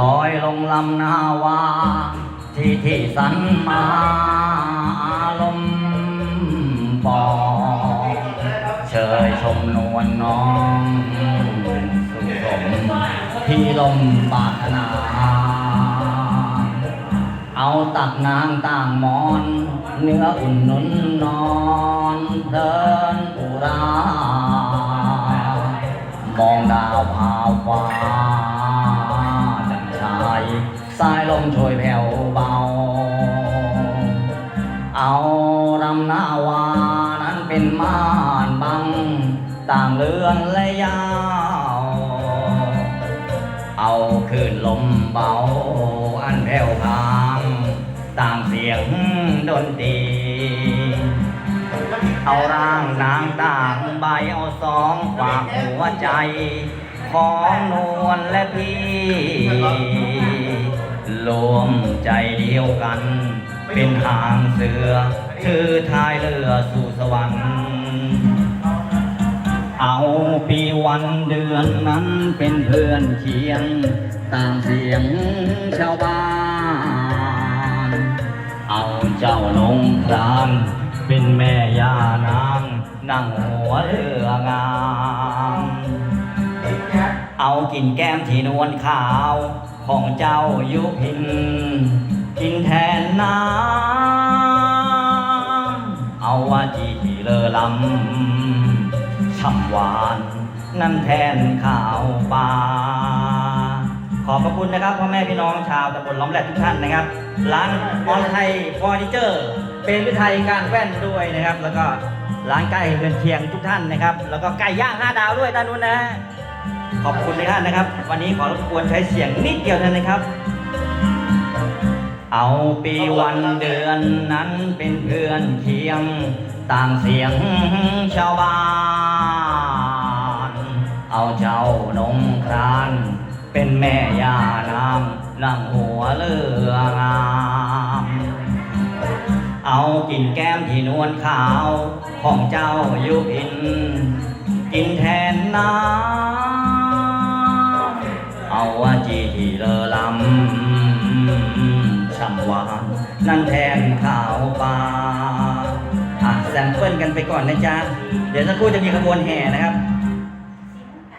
ลอยลงลำนาวา ที่ที่สันมาลมปองเชยชมนวลน้องสุสมที่ลมปารถนา เอาตักนางต่างมอน เนื้ออุ่นนุนนอนเพลินอุรามองดาวพาวฟ้าจันชายสายลมโชยแผ่วเบา เอารำนาวานั้นเป็นม่านบัง ต่างเลือนและยาว เอาคืนลมเบาอันแผ่วพา นตรีเอาร่างนางต่างใบเอาสองฝากหัวใจ ของนวลและพี่รวมใจเดียวกัน เป็นทางเสือชื่อทายเรือสู่สวรรค์เอาปีวันเดือนนั้นเป็นเพื่อนเคียง ต่างเสียงชาวบ้าน เอาเจ้าลงพรานเป็นแม่ย่านาง นั่งหัวเรืองาม เอากินแก้มที่นวลขาวของเจ้ายุพิน กินแทนน้ำเอาว่าจีที่เลอลำช่ำหวาน นั่นแทนข้าวปลา ขอบพระคุณนะครับพ่อแม่พี่น้องชาวตำบลล้อมแหลกทุกท่านนะครับ ร้านออนไทยฟอร์นิเจอร์ เป็นวิไทยการแว่นด้วยนะครับ แล้วก็ร้านใกล้เรือนเคียงทุกท่านนะครับ แล้วก็ไก่ย่างห้าดาวด้วยด้านนู้นนะฮะขอบคุณทุกท่านนะครับ วันนี้ขอรบกวนใช้เสียงนิดเดียวเท่านั้นครับ เอาปีวันเดือนนั้นเป็นเพื่อนเคียง ต่างเสียงชาวบ้าน เป็นแม่ยานางนั่งหัวเรืองาม เอากินแก้มที่นวลขาวของเจ้ายุพิน กินแทนน้ำเอาว่าจีที่เลอลำช่ำหวานนั่นแทนข้าวปลาอะแซมเปิลกันไปก่อนนะจ๊ะ เดี๋ยวสักครู่จะมีขบวนแห่นะครับ